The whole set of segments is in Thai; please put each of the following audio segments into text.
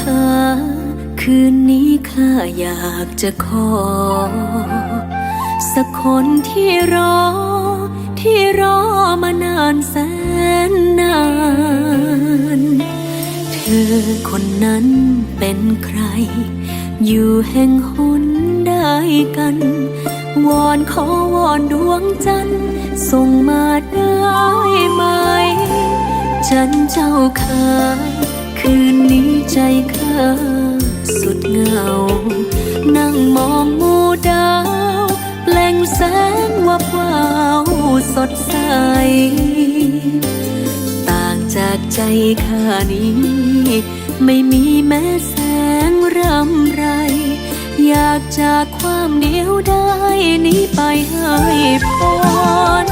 ค่ะ คืนนี้ข้าอยากจะขอ สักคนที่รอ ที่รอมานานแสนนาน เธอคนนั้นเป็นใคร อยู่แห่งหนได้กัน วอนขอวอนดวงจันทร์ส่งมาได้ไหมจันเจ้าค่ะ คืนนี้ใจข้าสุดเหงา นั่งมองมูดาวแปลงแสงวับวาวสดใส ต่างจากใจข้านี้ ไม่มีแม้แสงรำไร อยากจากความเดียวได้นี้ไปให้พ้น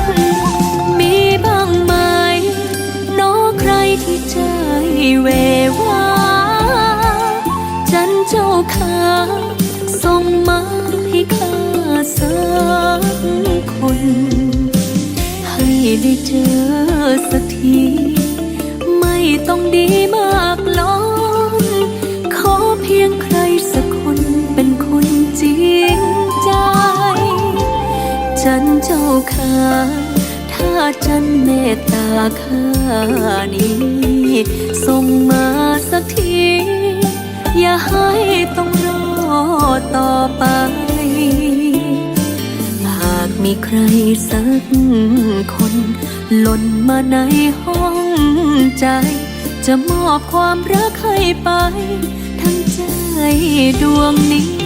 เจ้าส่งมาให้ข้าสักคน ให้ได้เจอสักที ไม่ต้องดีมากล้นขอเพียงใครสักคนเป็นคนจริงใจจันเจ้าค่ะถ้าจันเมตตาข้านี้ส่งมาสักที อย่าให้ต้องรอต่อไป หากมีใครสักคนหล่นมาในห้องใจ จะมอบความรักให้ไป ทั้งใจดวงนี้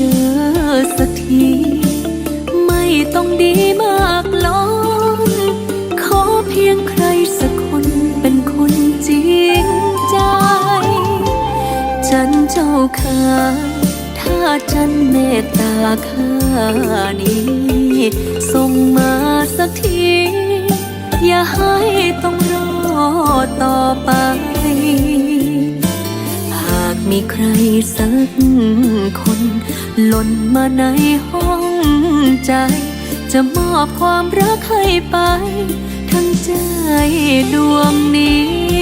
จอสักที ไม่ต้องดีมากล้นขอเพียงใครสักคนเป็นคนจริงใจจันเจ้าค่ะถ้าจันเมตตาข้านี้ส่งมาสักที อย่าให้ต้องรอต่อไป มีใครสักคนหล่นมาในห้องใจ จะมอบความรักให้ไป ทั้งใจดวงนี้